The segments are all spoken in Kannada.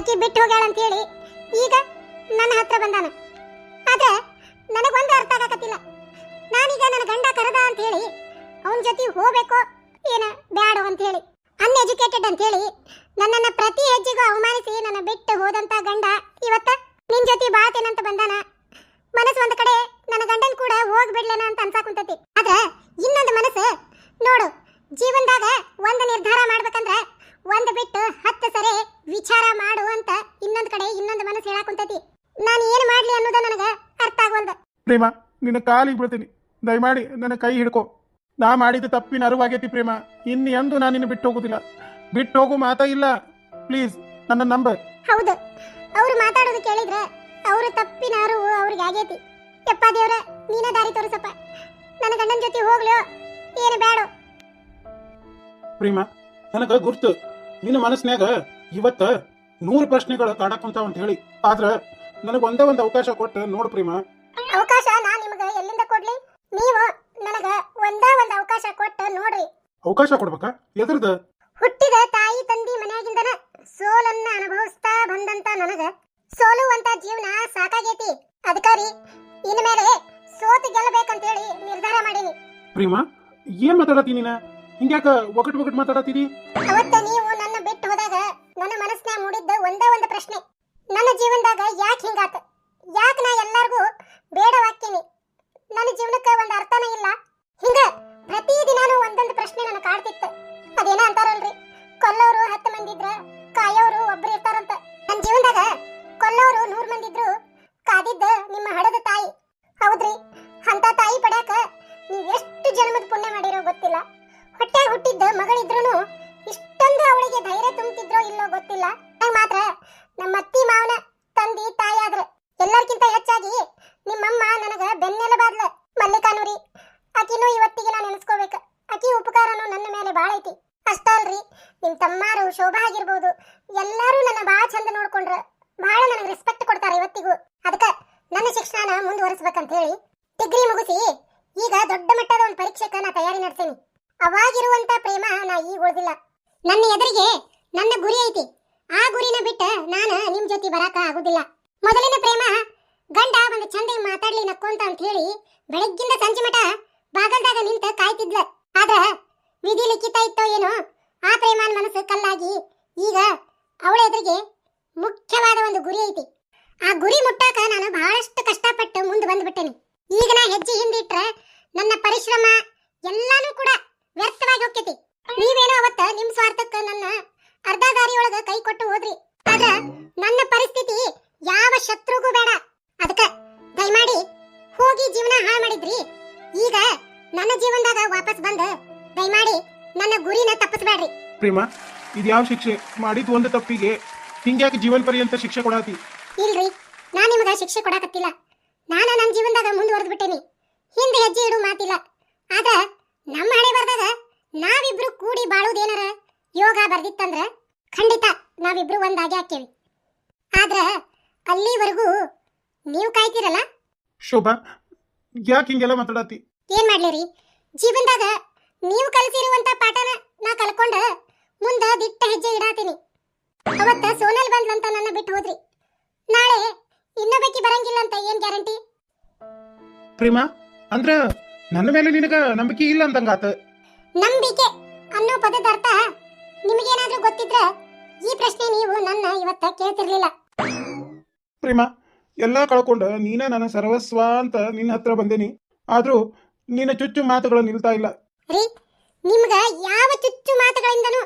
ಅಕ್ಕಿ ಬಿಟ್ಟು ಹೋಗ್ಯಾಳ ಅಂತ ಹೇಳಿ ಈಗ ನನ್ನ ಹತ್ರ ಬಂದಾನ. ಆದ್ರೆ ನನಗೊಂದು ಅರ್ಥ ಆಗಕತ್ತಿಲ್ಲ. ನಾನೀಗ ನನ್ನ ಗಂಡ ಕರೆದ ಅಂತ ಹೇಳಿ ಅವನ ಜೊತೆ ಹೋಗ್ಬೇಕು ಏನ ಬ್ಯಾಡೋ ಅಂತ ಹೇಳಿ ಅನ್ಎಜುಕೇಟೆಡ್ ಅಂತ ಹೇಳಿ ನನ್ನನ್ನ ಪ್ರತಿ ಹೆಜ್ಜೆಗೂ ಅವಮಾನಿಸಿ ನನ್ನ ಬಿಟ್ಟು ಹೋದಂತ ಗಂಡ ಇವತ್ತ ನಿನ್ ಜೊತೆ ಬಾತೇನಂತ ಬಂದಾನ. ಮನಸ್ಸು ಒಂದ್ ಕಡೆ ನನ್ನ ಗಂಡನ್ ಕೂಡ ಹೋಗ್ಬಿಡ್ಲೇನ ಅಂತ ಅನ್ಸಾಕುಂತತಿ ಆದ್ರ ಇನ್ನೊಂದು ಮನಸ್ಸು ನೋಡು ಜೀವನದಾಗ ಒಂದು ನಿರ್ಧಾರ ಮಾಡ್ಬೇಕಂದ್ರ ಒಂದ್ ಬಿಟ್ಟು ಹತ್ತು ಸರಿ ವಿಚಾರ ಮಾಡು ಅಂತ ಇನ್ನೊಂದ್ ಕಡೆ ಇನ್ನೊಂದು ಮನಸ್ಸು ಹೇಳಾಕುಂತತಿ ನಾನು ಏನ್ ಮಾಡ್ಲಿ ಅನ್ನೋದ ನನಗ ಅರ್ಥ ಆಗವಲ್ದು ಪ್ರೇಮ ನಿನ್ನ ಕಾಲಿಗೆ ಬಿಡ್ತೀನಿ ದಯಮಾಡಿ ನನ್ನ ಕೈ ಹಿಡ್ಕೋ. ನಾ ಮಾಡಿದ ತಪ್ಪಿನ ಅರಿವಾಗೈತಿ ಪ್ರೇಮ. ಇನ್ನು ಎಂದು ನಾನು ನಿನ್ನ ಬಿಟ್ಟು ಹೋಗುದಿಲ್ಲ. ಬಿಟ್ಟು ಹೋಗು ಮಾತಾ ಇಲ್ಲ. ಪ್ಲೀಸ್ ನನ್ನ ನಂಬರ್. ಹೌದು. ಅವರು ಮಾತಾಡೋದು ಕೇಳಿದ್ರೆ ಅವ್ರ ತಪ್ಪಿನ ಅರಿವು ಅವ್ರಿಗೆ ಆಗೈತಿ. ಯಪ್ಪ ದೇವ್ರ ನೀನ ದಾರಿ ತೋರಿಸಪ್ಪ. ನನ್ನ ಗಂಡನ ಜೊತೆ ಹೋಗ್ಲೋ ಏನು ಬೇಡ ಪ್ರೇಮ ನನಗ ಗುರ್ತು. ನಿನ್ನ ಮನಸ್ನ್ಯಾಗ ಇವತ್ತು ನೂರು ಪ್ರಶ್ನೆಗಳು ಕಾಡಕ್ಕಂತ ಅಂತ ಹೇಳಿ. ಆದ್ರೆ ನನಗೆ ಒಂದೇ ಒಂದು ಅವಕಾಶ ಕೊಟ್ಟು ನೋಡು ಪ್ರೇಮ. ಅವಕಾಶ ನಾ ನಿಮಗೆ ಎಲ್ಲಿಂದ ಕೊಡ್ಲಿ? ನೀವು ನನಗ ಒಂದ ಒಂದ್ ಅವಕಾಶ ಕೊಟ್ಟ ನೋಡ್ರಿ. ಅವಕಾಶ ಕೊಡ್ಬೇಕಾ? ಎದ್ರದ ಹುಟ್ಟಿದ ತಾಯಿ ತಂದಿ ಮನೆಯಾಗಿಂದನ ಸೋಲನ್ನ ಅನುಭವಿಸ್ತಾ ಬಂದಂತ ನನಗ ಸೋಲುವಂತ ಜೀವನ ಸಾಕಾಗೈತಿ. ಅದಕ್ಕಾರಿ ಇನ್ಮೇಲೆ ಸೋತು ಗೆಲ್ಲಬೇಕಂತೇಳಿ ನಿರ್ಧಾರ ಮಾಡೀನಿ. ಪ್ರೀಮಾ ಏನ್ ಮಾತಾಡತಿ ನೀನ? ಹಿಂಗ್ಯಾಕ ಒಗಟ್ ಒಗಟ್ ಮಾತಾಡತೀರಿ ಅವತ್ತ ನೀವು ನನ್ನ ಬಿಟ್ಟು ಹೋದಾಗ ನನ್ನ ಮನಸ್ನ ಮೂಡಿದ್ದ ಒಂದೇ ಒಂದು ಪ್ರಶ್ನೆ. ನನ್ನ ಜೀವನದಾಗ ಯಾಕೆ ಹಿಂಗಾತ? ಯಾಕೆ ನಾ ಎಲ್ಲಾರ್ಗೂ ಬೇಡವಾಕ್ಕೇನಿ ನನ್ನ ಜೀವನಕ್ಕೆ ಒಂದು ಅರ್ಥನೇ ಇಲ್ಲ. ಹಿಂಗ ಪ್ರತಿ ದಿನಾನು ಒಂದೊಂದು ಪ್ರಶ್ನೆ ನನ್ನ ಕಾಡ್ತಿತ್ತು ಅದೇನ ಅಂತಾರಲ್ರಿ? ಕೊಲ್ಲೋರು ಹತ್ತು ಮಂದಿ ಇದ್ರ ಕಾಯೋರು ಒಬ್ರು ಇರ್ತಾರಂತ. ನನ್ನ ಜೀವನದಾಗ ಕೊಲ್ಲೋರು ನೂರ್ ಮಂದಿ ಇದ್ರು ಕಾದಿದ್ದ ನಿಮ್ಮ ಹಡದ ತಾಯಿ. ಹೌದ್ರಿ? ಅಂತ ತಾಯಿ ಪಡ್ಯಾಕ ನೀವ್ ಎಷ್ಟು ಜನ್ಮದ ಪುಣ್ಯ ಮಾಡಿರೋ ಗೊತ್ತಿಲ್ಲ. ಹೊಟ್ಟೆ ಹುಟ್ಟಿದ್ದ ಮಗಳಿದ್ರೂ ಇಷ್ಟೊಂದು ಅವಳಿಗೆ ಧೈರ್ಯ ತುಂಬುತ್ತಿದ್ರೋ ಇಲ್ಲೋ ಗೊತ್ತಿಲ್ಲ. ಮಾತ್ರ ನಮ್ಮ ಅತ್ತಿ ಮಾವನ ತಂದಿ ತಾಯಿ ಆದ್ರ ಎಲ್ಲರ್ಕಿಂತ ಹೆಚ್ಚಾಗಿ ನಿಮ್ಮಮ್ಮ ನನಗ ಬೆನ್ನೆಲುಬಾದ್ಲ ಮಲ್ಲಿಕಾನುರಿ ಆಕಿನೂ ಇವತ್ತಿಗೆ ನಾನು ನೆನೆಸ್ಕೋಬೇಕ ಆಕಿ ಉಪಕಾರನು ನನ್ನ ಮೇಲೆ ಬಾಳ ಐತಿ ಅಷ್ಟ ಅಲ್ರಿ ನಿಮ್ ತಮ್ಮಾರು ಶೋಭಾ ಆಗಿರ್ಬೋದು ಎಲ್ಲಾರು ನನ್ನ ಬಾಳ ಚಂದ ನೋಡ್ಕೊಂಡ್ರ ಬಹಳ ನನಗೆ ರೆಸ್ಪೆಕ್ಟ್ ಕೊಡ್ತಾರ ಇವತ್ತಿಗೂ ಅದಕ್ಕ ನನ್ನ ಶಿಕ್ಷಣ ಮುಂದುವರಿಸ್ಬೇಕಂತ ಹೇಳಿ ಡಿಗ್ರಿ ಮುಗಿಸಿ ಈಗ ದೊಡ್ಡ ಮಟ್ಟದ ಒಂದು ಪರೀಕ್ಷೆಕ ನಾ ತಯಾರಿ ನಡೆಸೇನಿ. ಅವಾಗಿರುವಂತ ಪ್ರೇಮ ನಾ ಈಗ ಉಳ್ದಿಲ್ಲ. ನನ್ನ ಎದುರಿಗೆ ನನ್ನ ಗುರಿ ಐತಿ. ಆ ಗುರಿನ ಬಿಟ್ಟ ನಾನು ನಿಮ್ ಜೊತೆ ಬರಾಕ ಆಗುದಿಲ್ಲ. ಮೊದಲಿನ ಪ್ರೇಮ, ಗಂಡ ಒಂದು ಚಂದ ಮಾತಾಡ್ಲಿ ನಕ್ಕೊಂತ ಅಂತ ಹೇಳಿ ಬೆಳಗ್ಗಿಂದ ಸಂಜೆ ಮಠ ಬಾಗಲ್ದಾಗ ನಿಂತ ಕಾಯ್ತಿದ್ಲ. ಆದ್ರ ವಿಧಿ ಲಿಖಿತ ಇತ್ತೋ ಏನೋ ಆ ಪ್ರೇಮನ ಮನಸ್ಸು ಕಲ್ಲಾಗಿ ಈಗ ಅವಳ ಎದುರಿಗೆ ಮುಖ್ಯವಾದ ಒಂದು ಗುರಿ ಐತಿ. ಆ ಗುರಿ ಮುಟ್ಟಾಕ ನಾನು ಬಹಳಷ್ಟು ಕಷ್ಟಪಟ್ಟು ಮುಂದೆ ಬಂದ್ಬಿಟ್ಟೇನಿ. ಈಗ ನಾ ಹೆಜ್ಜೆ ಹಿಂದಿಟ್ರೆ ನನ್ನ ಪರಿಶ್ರಮ ಎಲ್ಲಾನು ಕೂಡ ವ್ಯರ್ಥವಾಗಿ ಹೋಗ್ತೈತಿ. ನೀವೇನೋ ಅವತ್ತ ನಿಮ್ ಸ್ವಾರ್ಥಕ್ಕ ನನ್ನ ಅರ್ಧ ದಾರಿಯೊಳಗ ಕೈ ಕೊಟ್ಟು ಹೋದ್ರಿ. ಆದ್ರ ನನ್ನ ಪರಿಸ್ಥಿತಿ ಯಾವ ಶತ್ರುಗೂ ಬೇಡ. ಅದಕ್ಕ ದಯಮಾಡಿ ಹೋಗಿ ಜೀವನ ಹಾಳು ಮಾಡಿದ್ರಿ. ಈಗ ನನ್ನ ಜೀವನದಾಗ ವಾಪಸ್ ಬಂದ ದಯಮಾಡಿ ನನ್ನ ಗುರಿನ ತಪ್ಪಿಸ್ಬೇಡ್ರಿ. ಪ್ರೇಮ ಇದ್ಯಾವ ಶಿಕ್ಷೆ? ಮಾಡಿದ ಒಂದು ತಪ್ಪಿಗೆ ಹಿಂಗ್ಯಾಕೆ ಜೀವನ ಪರ್ಯಂತ ಶಿಕ್ಷೆ ಕೊಡಾತಿ? ಇಲ್ರಿ ನಾನು ನಿಮಗ ಶಿಕ್ಷೆ ಕೊಡಾಕತ್ತಿಲ್ಲ. ನಾನು ನನ್ನ ಜೀವನದಾಗ ಮುಂದುವರೆದು ಬಿಟ್ಟೇನಿ ಹಿಂದೆ ಹೆಜ್ಜೆ ಇಡು ಮಾತಿಲ್ಲ. ಆದ ನಮ್ಮ ಹಣೆ ಬರ್ದಾಗ ನಾವಿಬ್ರು ಕೂಡಿ ಬಾಳುದೇನಾರ ಯೋಗ ಬರ್ದಿತ್ತಂದ್ರ ಖಂಡಿತ ನಾವಿಬ್ರು ಒಂದಾಗಿ ಹಾಕೇವಿ ಆದ್ರ ಅಲ್ಲಿವರೆಗೂ ನೀವು ಕಾಯ್ತೀರಲ್ಲ? ಶೋಭಾ ಯಾಕೆ ಹಿಂಗೆಲ್ಲ ಮಾತಾಡತಿ ಏನ್ ಮಾಡ್ಲಿರಿ? ಜೀವನದಾಗ ನೀವು ಕಲಿಸಿರುವಂತ ಪಾಠನ ನಾ ಕಲ್ಕೊಂಡ ಮುಂದ ದಿಟ್ಟ ಹೆಜ್ಜೆ ಇಡಾತೀನಿ. ಅವತ್ತ ಸೋನಲ್ ಬಂದ್ಲಂತ ನನ್ನ ಬಿಟ್ಟು ಹೋದ್ರಿ. ನಾಳೆ ಇನ್ನೊಬ್ಬಕಿ ಬರಂಗಿಲ್ಲ ಅಂತ ಏನ್ ಗ್ಯಾರಂಟಿ? ಪ್ರೇಮ ಅಂದ್ರ ನನ್ನ ಮೇಲೆ ನಿನಗ ನಂಬಿಕೆ ಇಲ್ಲ ಅಂದಂಗಾತ. ನಂಬಿಕೆ ಅನ್ನೋ ಪದದ ಅರ್ಥ ನಿಮಗೇನಾದ್ರೂ ಗೊತ್ತಿದ್ರೆ ಈ ಪ್ರಶ್ನೆ ನೀವು ನನ್ನ ಇವತ್ತ ಕೇಳ್ತಿರ್ಲಿಲ್ಲ. ಪ್ರೇಮ ಎಲ್ಲ ಕಳ್ಕೊಂಡ ನೀನ ನನ್ನ ಸರ್ವಸ್ವ ಅಂತ ನಿನ್ನ ಹತ್ರ ಬಂದೇನಿ. ಆದ್ರೂ ನಿನ್ನ ಚುಚ್ಚು ಮಾತುಗಳು ನಿಲ್ತಾ ಇಲ್ಲ. ರೀ ನಿಮ್ಗ ಯಾವ ಚುಚ್ಚು ಮಾತುಗಳಿಂದನೂ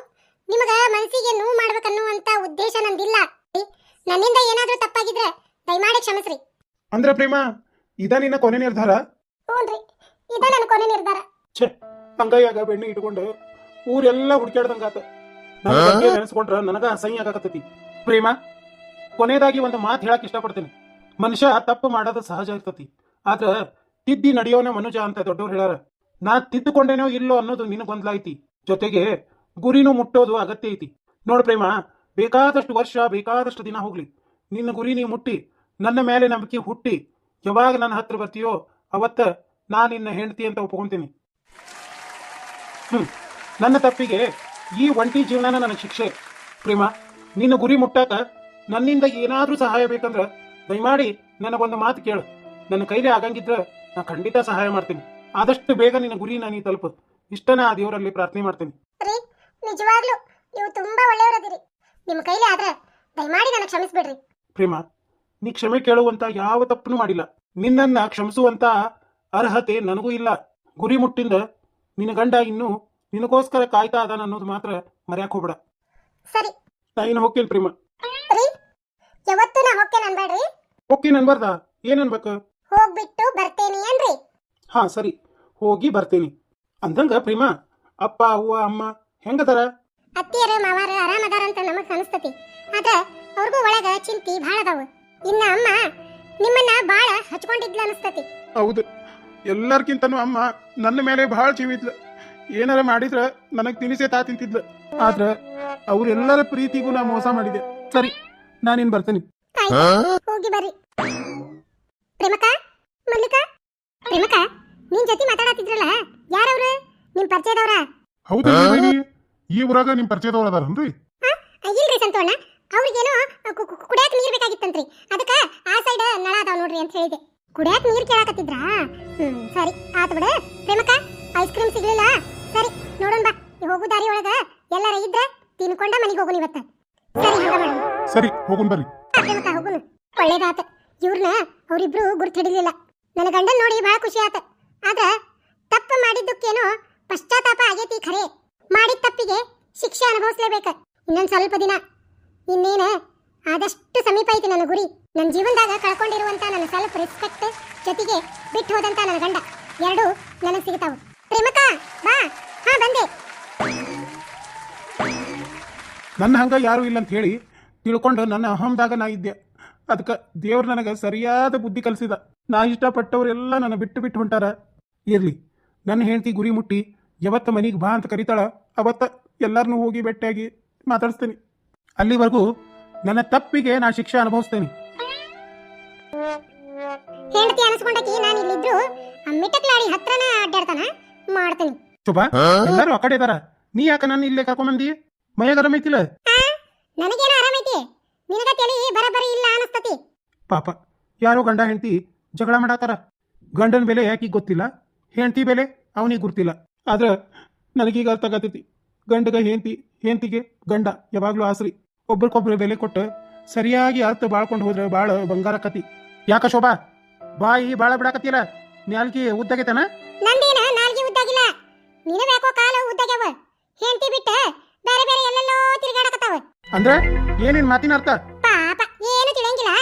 ನಿಮಗ ಮನಸ್ಸಿಗೆ ನೋವು ಮಾಡ್ಬೇಕನ್ನುವಂತ ಉದ್ದೇಶ ನಂದಿಲ್ಲ. ರೀ, ನನ್ನಿಂದ ಏನಾದ್ರೂ ತಪ್ಪಾಗಿದ್ರೆ ದಯಮಾಡಿ ಕ್ಷಮಿಸ್ರಿ. ಅಂದ್ರೆ ಪ್ರೇಮ ಇದ ನಿನ್ನ ಕೊನೆ ನಿರ್ಧಾರ? ಹ್ಞೂನ್ರಿ ಇದ ನನ್ನ ಕೊನೆ ನಿರ್ಧಾರ. ಛೇ ಅಂಗೈಯಾಗ ಬೆಣ್ಣೆ ಇಟ್ಕೊಂಡು ಊರೆಲ್ಲ ಹುಡುಕ್ಯಾಡ್ದಂಗಾತ ನನ್ನ ಬಗ್ಗೆ ನೆನೆಸ್ಕೊಂಡ್ರ ನನಗ ಅಸಹ್ಯ ಆಗಕತ್ತೈತಿ. ಪ್ರೇಮ ಕೊನೆಯದಾಗಿ ಒಂದು ಮಾತು ಹೇಳಕ್ ಇಷ್ಟಪಡ್ತೀನಿ. ಮನುಷ್ಯ ತಪ್ಪು ಮಾಡೋದು ಸಹಜ ಇರ್ತತಿ. ಆದ್ರ ತಿದ್ದಿ ನಡೆಯೋನ ಮನುಜ ಅಂತ ದೊಡ್ಡವ್ರು ಹೇಳಾರ ನಾ ತಿದ್ದುಕೊಂಡೇನೋ ಇಲ್ಲೋ ಅನ್ನೋದು ನಿನ್ನ ಗೊಂದಲ ಜೊತೆಗೆ ಗುರಿನೂ ಮುಟ್ಟೋದು ಅಗತ್ಯ ಐತಿ. ನೋಡ್ ಪ್ರೇಮ, ಬೇಕಾದಷ್ಟು ವರ್ಷ, ಬೇಕಾದಷ್ಟು ದಿನ ಹೋಗ್ಲಿ. ನಿನ್ನ ಗುರಿ ನೀ ಮುಟ್ಟಿ, ನನ್ನ ಮೇಲೆ ನಂಬಿಕೆ ಹುಟ್ಟಿ. ಯಾವಾಗ ನನ್ನ ಹತ್ರ ಬರ್ತೀಯೋ ಅವತ್ತ ನಾ ನಿನ್ನ ಹೆಂಡತಿ ಅಂತ ಒಪ್ಕೊಂತೀನಿ. ಹ್ಮ್. ನನ್ನ ತಪ್ಪಿಗೆ ಈ ಒಂಟಿ ಜೀವನ ನನ್ನ ಶಿಕ್ಷೆ. ಪ್ರೇಮ ನಿನ್ನ ಗುರಿ ಮುಟ್ಟಾಕ ನನ್ನಿಂದ ಏನಾದರೂ ಸಹಾಯ ಬೇಕಂದ್ರ ದಯಮಾಡಿ ನನಗೊಂದು ಮಾತು ಕೇಳು. ನನ್ನ ಕೈಲಿ ಆಗಂಗಿದ್ರೆ ನಾ ಖಂಡಿತ ಸಹಾಯ ಮಾಡ್ತೀನಿ. ಆದಷ್ಟು ಬೇಗ ನಿನ್ನ ಗುರಿ ನಾನು ತಲುಪು. ಇಷ್ಟನ ಆ ದೇವರಲ್ಲಿ ಪ್ರಾರ್ಥನೆ ಮಾಡ್ತೀನಿ. ರೀ ನಿಜವಾಗ್ಲೂ ನೀವು ತುಂಬಾ ಒಳ್ಳೆಯವರದಿರಿ. ನಿಮ್ಮ ಕೈಲಿ ಆದ್ರೆ ದಯಮಾಡಿ ನನಗೆ ಕ್ಷಮಿಸ್ಬಿಡ್ರಿ. ಪ್ರೇಮ ನೀ ಕ್ಷಮೆ ಕೇಳುವಂತ ಯಾವ ತಪ್ಪನು ಮಾಡಿಲ್ಲ. ನಿನ್ನನ್ನ ಕ್ಷಮಿಸುವಂತ ಅರ್ಹತೆ ನನಗೂ ಇಲ್ಲ. ಗುರಿ ಮುಟ್ಟಿಂದ ನಿನ್ನ ಗಂಡ ಇನ್ನು ನಿನಗೋಸ್ಕರ ಕಾಯ್ತಾ ಅದಾನ ಅನ್ನೋದು ಮಾತ್ರ ಮರ್ಯಾಕ್ ಹೋಗ್ಬೇಡ. ಸರಿ. ನಾನು ಹೋಗ್ತೀನಿ ಪ್ರೀಮ. ಯಾವತ್ತೂ ನಾ ಹೋಗ್ತೇನೆ ಅನ್ಬೇಡ್ರಿ. ಓಕೆ ಅನ್ಬಾರ್ದ? ಏನ್ ಅನ್ಬೇಕು? ಹೋಗ್ಬಿಟ್ಟು ಬರ್ತೇನೆ ಏನ್ರಿ? ಹಾ ಸರಿ. ಹೋಗಿ ಬರ್ತೀನಿ. ಅಂದಂಗ ಪ್ರೇಮ ಅಪ್ಪ ಅವ್ವ ಅಮ್ಮ ಹೆಂಗದಾರ? ಅತ್ತಿಯರು ಮಾವಾರ ಆರಾಮದಾರ ಅಂತ ನಮಗ್ ಅನಿಸ್ತತಿ. ಆದ್ರ ಅವ್ರಿಗೂ ಒಳಗ ಚಿಂತಿ ಭಾಳ ಅದಾವ. ಇನ್ನ ಅಮ್ಮ ನಿಮ್ಮನ್ನ ಬಾಳ ಹಚ್ಕೊಂಡಿದ್ಲ ಅನಿಸ್ತತಿ. ಹೌದು. ಎಲ್ಲರ್ಕಿಂತನೂ ಅಮ್ಮ ನನ್ನ ಮೇಲೆ ಬಹಳ ಜೀವಿದ್ಲು ಏನಾರ ಮಾಡಿದ್ರ ನನಗ್ ತಿನಿಸೇ ತಾ ತಿಂತಿದ್ಲು. ಆದ್ರ ಅವ್ರೆಲ್ಲರ ಪ್ರೀತಿಗೂ ನಾ ಮೋಸ ಮಾಡಿದೆ. ಸರಿ ನಾನಿನ್ ಬರ್ತೇನೆ. ಹೋಗಿ ಬರ್ರಿ. ಪ್ರೇಮಕ ಮಲ್ಲಿಕ ಪ್ರೇಮಕ ನಿನ್ ಜೊತೆ ಮಾತಾಡತಿದ್ರಲ್ಲ ಯಾರವ್ರು? ನಿಮ್ ಪರಿಚಯದವ್ರ? ಹೌದಾ ಈ ಊರಾಗ ನಿಮ್ ಪರಿಚಯದವ್ರ ಅದಾರನ್ರಿ? ಇಲ್ರಿ ಸಂತೋಣ. ಅವ್ರಿಗೇನೋ ಕುಡ್ಯಾಕ ನೀರ್ ಬೇಕಾಗಿತ್ತಂತ್ರಿ. ಅದಕ್ಕ ಆ ಸೈಡ್ ನಳ ಅದಾವ್ ನೋಡ್ರಿ ಅಂತ ಹೇಳಿದೆ. ಕುಡ್ಯಾಕ ನೀರ್ ಕೇಳಾಕತ್ತಿದ್ರಾ? ಹ್ಮ್ ಸರಿ ಆತ್ ಬಿಡ. ಪ್ರೇಮಕ ಐಸ್ ಕ್ರೀಮ್ ಸಿಗ್ಲಿಲ್ಲ. ಸರಿ ನೋಡೋಣ ಬಾ. ಈ ಹೋಗು ದಾರಿ ಒಳಗ. ಎಲ್ಲಾರ ಇದ್ರ ತಿನ್ಕೊಂಡ ಮನೆಗೆ ಹೋಗುನ್ ಇವತ್ತ ಸರಿ ಹಂಗ ಮಾಡೋಣ ಸರಿ ಹೋಗುನ್ ಬರ್ರಿ. ಪ್ರೇಮಕ ಹೋಗುನು. ಒಳ್ಳೇದಾತ. ಇವ್ರನ್ನ ಅವರಿಬ್ರು ಗುರ್ತ ಹಿಡಿಲಿಲ್ಲ. ನನ್ನ ಗಂಡನ್ ನೋಡಿ ಬಹಳ ಖುಷಿ ಆತ. ಆದ್ರ ತಪ್ಪು ಮಾಡಿದ್ದಕ್ಕೇನೋ ಪಶ್ಚಾತ್ತಾಪ ಆಗೇತಿ ಖರೆ. ಮಾಡಿದ ತಪ್ಪಿಗೆ ಶಿಕ್ಷೆ ಅನುಭವಿಸ್ಲೇಬೇಕ. ಇನ್ನೊಂದ್ ಸ್ವಲ್ಪ ದಿನ. ಇನ್ನೇನ ಆದಷ್ಟು ಸಮೀಪ ಐತಿ ನನ್ನ ಗುರಿ. ನನ್ನ ಜೀವನದಾಗ ಕಳ್ಕೊಂಡಿರುವಂತ ನನ್ನ ಸೆಲ್ಫ್ ರೆಸ್ಪೆಕ್ಟ್ ಜೊತೆಗೆ ಬಿಟ್ಟು ಹೋದಂತ ನನ್ನ ಗಂಡ. ಎರಡು ನನಗೆ ಸಿಗತಾವು. ಪ್ರೇಮಕ ಬಾ. ಹಾ, ಬಂದೆ. ನನ್ನ ಹಂಗ ಯಾರು ಇಲ್ಲ ಅಂತ ಹೇಳಿ ತಿಳ್ಕೊಂಡು ನನ್ನ ಅಹಂದಾಗ ನಾ ಇದ್ದೆ. ಅದಕ್ಕೆ ದೇವ್ರು ನನಗೆ ಸರಿಯಾದ ಬುದ್ಧಿ ಕಲಿಸಿದ. ನಾ ಇಷ್ಟಪಟ್ಟವರೆಲ್ಲ ನನ್ನ ಬಿಟ್ಟು ಬಿಟ್ಟು ಹೊಂಟಾರ. ಇರ್ಲಿ, ನನ್ನ ಹೆಂಡತಿ ಗುರಿ ಮುಟ್ಟಿ, ಯಾವತ್ತ ಮನೆಗೆ ಬಾ ಅಂತ ಕರಿತಾಳ, ಅವತ್ತ ಎಲ್ಲರನ್ನೂ ಹೋಗಿ ಭೇಟಿಯಾಗಿ ಮಾತಾಡಿಸ್ತೀನಿ. ಅಲ್ಲಿವರೆಗೂ ನನ್ನ ತಪ್ಪಿಗೆ ನಾ ಶಿಕ್ಷೆ ಅನುಭವಿಸ್ತೇನೆ. ಹೆಂಡತಿ ಅನಿಸ್ಕೊಂಡಕಿ ನಾನು ಇಲ್ಲಿದ್ರು ಮಿಟಕ್ಲಾಡಿ ಹತ್ರನ ಅಡ್ಡಾಡ್ತಾನ? ಮಾಡ್ತೀನಿ. ಶುಭ. ಎಲ್ಲರೂ ಆ ಕಡೆ ಇದಾರ. ನೀ ಯಾಕೆ ನನ್ನ ಇಲ್ಲೇ ಕರ್ಕೊಂಬಂದಿ? ಮೈಯಾಗ ಆರಾಮೈತಿಲ್ಲ ಆ, ನನಗೇನೋ ಆರಾಮೈತಿ ನಿನಗ ತಲಿ ಬರಬರಿ ಇಲ್ಲ ಅನಸ್ತತಿ. ಪಾಪ. ಯಾರೋ ಗಂಡ ಹೆಂಡತಿ ಜಗಳ ಮಾಡಾತಾರ. ಗಂಡನ ಬೆಲೆ ಯಾಕೆ ಗೊತ್ತಿಲ್ಲ? ಹೆಂಡತಿ ಬೆಲೆ ಅವನಿಗೆ ಗುರ್ತಿಲ್ಲ. ಆದ್ರೆ ನನಗೀಗ ಅರ್ಥ ಆಗತೈತಿ ಗಂಡಗ ಹೆಂಡತಿ ಹೆಂಡತಿಗೆ ಗಂಡ ಯಾವಾಗ್ಲೂ ಆಸ್ರಿ. ಒಬ್ರಿಗೊಬ್ರು ಬೆಲೆ ಕೊಟ್ಟು ಸರಿಯಾಗಿ ಅರ್ಥ ಬಾಳ್ಕೊಂಡು ಹೋದ್ರೆ ಬಾಳ ಬಂಗಾರ ಕತಿ. ಯಾಕ ಶೋಭಾ? ಬಾಯಿ ಬಾಳ ಬಿಡಾಕತ್ತಿಲ್ಲ ನಾಲ್ಕಿ ಉದ್ದಾಗೈತನ? ನಂದೇನ? ನಾಲ್ಗೆ ಉದ್ದಾಗಿಲ್ಲ. ನಿನಗ ಯಾಕೋ ಕಾಲು ಉದ್ದಾಗ್ಯಾವ? ಹೆಂಡತಿ ಬಿಟ್ಟ ಬೇರೆ ಬೇರೆ ಎಲ್ಲೆಲ್ಲೋ ತಿರುಗಾಡಕತ್ತಾವ. ಅಂದ್ರೆ ಏನೇನ್ ಮಾತಿನ ಅರ್ಥ? ಪಾಪ ಏನು ತಿಳಿಯಂಗಿಲ್ಲ.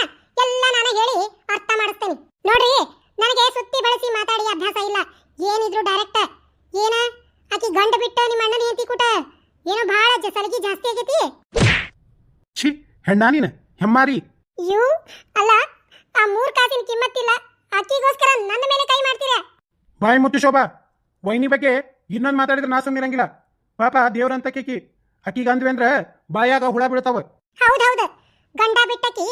ಎಲ್ಲ ನಾನು ಹೇಳಿ ಅರ್ಥ ಮಾಡಿಸ್ತೇನೆ. ನೋಡ್ರಿ ನನಗೆ ಸುತ್ತಿ ಬಳಸಿ ಮಾತಾಡಿ ಅಭ್ಯಾಸ ಇಲ್ಲ. ಏನಿದ್ರು ಡೈರೆಕ್ಟ್ ಏನ? ಆಕಿ ಗಂಡ ಬಿಟ್ಟ ನಿಮ್ಮ ಅಣ್ಣನ ಹೆಂಡತಿ ಕೂಟ? ಏನೋ ಬಹಳ ಸಲಗಿ ಜಾಸ್ತಿ ಆಗೈತಿ. ಹೆಣ್ಣಾ ನೀನು? ಹೆಮ್ಮಾರಿ ಯು ಅಲ್ಲ ಆ ಮೂರ್ ಕಾಸಿನ ಕಿಮ್ಮತ್ತಿಲ್ಲ. ಅಕ್ಕಿಗೋಸ್ಕರ ನನ್ನ ಮೇಲೆ ಕೈ ಮಾಡ್ತೀರಾ? ಬಾಯಿ ಮುತ್ತು ಶೋಭಾ. ವೈನಿ ಬಗ್ಗೆ ಇನ್ನೊಂದು ಮಾತಾಡಿದ್ರೆ ನಾ ಸುಮ್ಮನಿರಂಗಿಲ್ಲ ಪಾಪ ದೇವ್ರಂತ ಕೇಕಿ. ಅಕ್ಕಿಗೆ ಅಂದ್ವಿ ಅಂದ್ರೆ ಬಾಯಾಗ ಹುಳ ಬೀಳ್ತಾವ. ಹೌದು ಗಂಡ ಬಿಟ್ಟಕಿ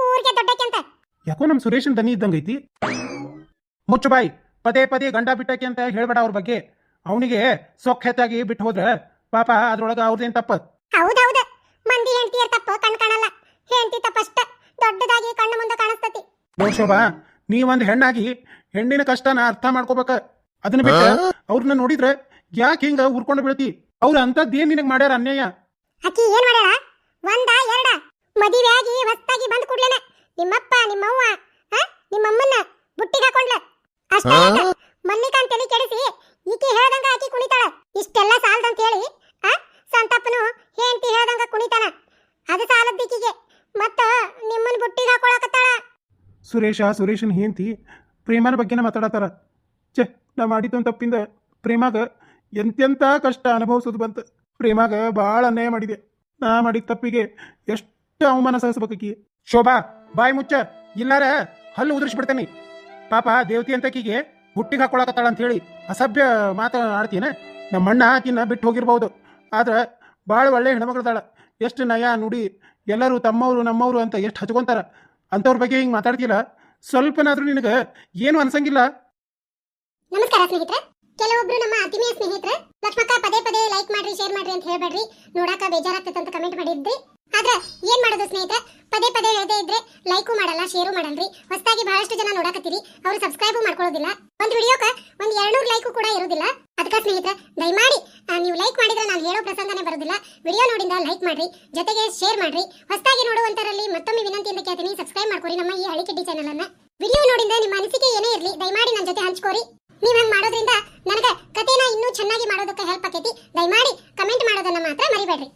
ಊರಿಗೆ ದೊಡ್ಡಕ್ಕೆ ಅಂತ. ಯಾಕೋ ನಮ್ಮ ಸುರೇಶನ್ ದನಿ ಇದ್ದಂಗೈತಿ? ಮುಚ್ಚು ಬಾಯಿ. ಪದೇ ಪದೇ ಗಂಡ ಬಿಟ್ಟಕ್ಕೆ ಅಂತ ಹೇಳ್ಬೇಡ ಅವ್ರ ಬಗ್ಗೆ. ಅವನಿಗೆ ಸೊಖ್ಯತಾಗಿ ಬಿಟ್ಟು ಹೋದ್ರೆ ಪಾಪ ಅದ್ರೊಳಗ ಅವ್ರದೇನ್ ತಪ್ಪ? ಹೌದು ಮಂದಿ ಹೆಂಡತಿಯರ್ ತಪ್ಪ ಕಣ್ ಕಾಣಲ್ಲ. ಹೆಂಡತಿ ತಪ್ಪಷ್ಟ ದೊಡ್ಡದಾಗಿ ಕಣ್ಣು ಮುಂದೆ ಕಾಣಿಸ್ತತಿ. ಶೋಭಾ ನೀ ಒಂದ್ ಹೆಣ್ಣಾಗಿ ಹೆಣ್ಣಿನ ಕಷ್ಟನ ಅರ್ಥ ಮಾಡ್ಕೋಬೇಕ. ಅದನ್ನ ಬಿಟ್ಟು ಅವ್ರನ್ನ ನೋಡಿದ್ರೆ ಯಾಕೆ ಹಿಂಗ ಉರ್ಕೊಂಡು ಬೀಳ್ತಿ? ಅವ್ರ ಅಂತದ್ದೇನ್ ನಿನಗ್ ಮಾಡ್ಯಾರ ಅನ್ಯಾಯ? ಅಕ್ಕಿ ಏನ್ ಮಾಡ್ಯಾರ ಒಂದ ಎರಡ? ಮದುವೆ ಆಗಿ ಹೊಸ್ತಾಗಿ ಬಂದ್ ಕೂಡ್ಲೇನ. ನಿಮ್ಮಪ್ಪ ನಿಮ್ಮವ್ವ ಹಾ ನಿಮ್ಮಮ್ಮನ್ನ ಬುಟ್ಟಿಗೆ ಹಾಕೊಂಡ್ಲ. ಅಷ್ಟೇ ಮಲ್ಲಿಕಾಂತ್ ತಲೆ ಕೆಡಿಸಿ ಈಕಿ ಹೇಳ್ದಂಗ ಆಕಿ ಕುಣಿತಾಳ. ಇಷ್ಟೆಲ್ಲ ಸಾಲ್ದಂತ ಹೇಳಿ ಸಂತಪ್ಪನು ಹೆಂಡತಿ ಹೇಳ್ದಂಗ ಕುಣಿತಾನ ಅದು ಸಾಲದ್ದೀಕಿಗೆ ಮತ್ತ ನಿಮ್ಮನ್ ಬುಟ್ಟಿಗೆ ಹಾಕೊಳಕತ್ತಾಳ ಸುರೇಶ, ಸುರೇಶನ್ ಹೆಂಡತಿ ಪ್ರೇಮನ ಬಗ್ಗೆನೇ ಮಾತಾಡತ್ತಾರ. ಛೆ, ನಾ ಮಾಡಿದ್ದು ತಪ್ಪಿಂದ ಪ್ರೇಮಾಗ ಎಂತೆಂಥ ಕಷ್ಟ ಅನುಭವಿಸೋದು ಬಂತು. ಪ್ರೇಮಾಗ ಭಾಳ ಅನ್ಯಾಯ ಮಾಡಿದೆ. ನಾ ಮಾಡಿದ ತಪ್ಪಿಗೆ ಎಷ್ಟು ಅವಮಾನ ಸಹಿಸ್ಬೇಕಿ ಶೋಭಾ, ಬಾಯಿ ಮುಚ್ಚ. ಇಲ್ಲಾರ ಹಲ್ಲು ಉದುರಿಸ್ಬಿಡ್ತೇನೆ. ಪಾಪ ದೇವತಿ ಅಂತಕಿಗೆ ಹುಟ್ಟಿಗೆ ಹಾಕೊಳಕತ್ತಾಳ ಅಂತ ಹೇಳಿ ಅಸಭ್ಯ ಮಾತಾಡ್ತೀನ. ನಮ್ಮ ಅಣ್ಣ ಆಕಿನ ಬಿಟ್ಟು ಹೋಗಿರ್ಬೋದು ಆದ್ರೆ ಭಾಳ ಒಳ್ಳೆ ಹೆಣ್ಮಗಳದಾಳ ಎಷ್ಟು ನಯ ನುಡಿ ಎಲ್ಲರೂ ತಮ್ಮವರು ನಮ್ಮವರು ಅಂತ ಎಷ್ಟು ಹಚ್ಕೊಂತಾರ. ಅಂಥವ್ರ ಬಗ್ಗೆ ಹಿಂಗೆ ಮಾತಾಡ್ತಿಲ್ಲ ಸ್ವಲ್ಪನಾದ್ರೂ ನಿನಗೆ ಏನು ಅನ್ಸಂಗಿಲ್ಲ? ನಮಸ್ಕಾರ ಸ್ನೇಹಿತರೆ. ಕೆಲವೊಬ್ರು ನಮ್ಮ ಆತ್ಮೀಯ ಸ್ನೇಹಿತರೆ, ಲಕ್ಷ್ಮಕ್ಕ ಪದೇ ಪದೇ ಲೈಕ್ ಮಾಡ್ರಿ ಶೇರ್ ಮಾಡ್ರಿ ಅಂತ ಹೇಳ್ಬೇಡ್ರಿ. ನೋಡಾಕ ಬೇಜಾರಾಗ್ತೈತೆ ಅಂತ ಕಮೆಂಟ್ ಮಾಡಿದ್ರಿ. ಆದ್ರೆ ಏನ್ ಮಾಡೋದು ಸ್ನೇಹಿತರೆ? ಪದೇ ಪದೇ ಹೇಳದೇ ಇದ್ರೆ ಲೈಕು ಮಾಡಲ್ಲ ಶೇರು ಮಾಡಲ್ರಿ. ಹೊಸದಾಗಿ ಬಹಳಷ್ಟು ಜನ ನೋಡಾಕತ್ತೀರಿ. ಅವ್ರು ಸಬ್ಸ್ಕ್ರೈಬ್ ಮಾಡ್ಕೊಳ್ಳೋದಿಲ್ಲ. ಒಂದ್ ವಿಡಿಯೋಕ ಒಂದ್ ಎರಡ್ನೂರು ಲೈಕು ಕೂಡ ಇರೋದಿಲ್ಲ. ಅದಕ್ಕೆ ಸ್ನೇಹಿತರೆ, ದಯಮಾಡಿ ನೀವು ಲೈಕ್ ಮಾಡಿದ್ರೆ ನಾನು ಹೇಳೋ ಪ್ರಸಂಗನೇ ಬರೋದಿಲ್ಲ. ವಿಡಿಯೋ ನೋಡಿದ್ರೆ ಲೈಕ್ ಮಾಡ್ರಿ. ಜೊತೆಗೆ ಶೇರ್ ಮಾಡ್ರಿ. ಕೇಳ್ತೀನಿ ಸಬ್ಸ್ಕ್ರೈಬ್ ಮಾಡ್ಕೊರಿ ನಮ್ಮ ಈ ಹಳ್ಳಿ ಕಿಡ್ಡಿ ಚಾನಲ್ ಅನ್ನ. ವಿಡಿಯೋ ನೋಡಿದ ನಿಮ್ಮ ಅನಿಸಿಕೆ ಏನೇ ಇರಲಿ, ದಯಮಾಡಿ ನನ್ನ ಜೊತೆ ಹಂಚ್ಕೋರಿ ನೀವು ಹಂಗೆ ಮಾಡೋದ್ರಿಂದ ನನಗೆ ಕಥೆನ ಇನ್ನೂ ಚೆನ್ನಾಗಿ ಮಾಡೋದಕ್ಕೆ ಹೆಲ್ಪ್ ಆಕೈತಿ. ದಯಮಾಡಿ ಕಮೆಂಟ್ ಮಾಡೋದನ್ನ ಮಾತ್ರ ಮರಿಬೇಡ್ರಿ.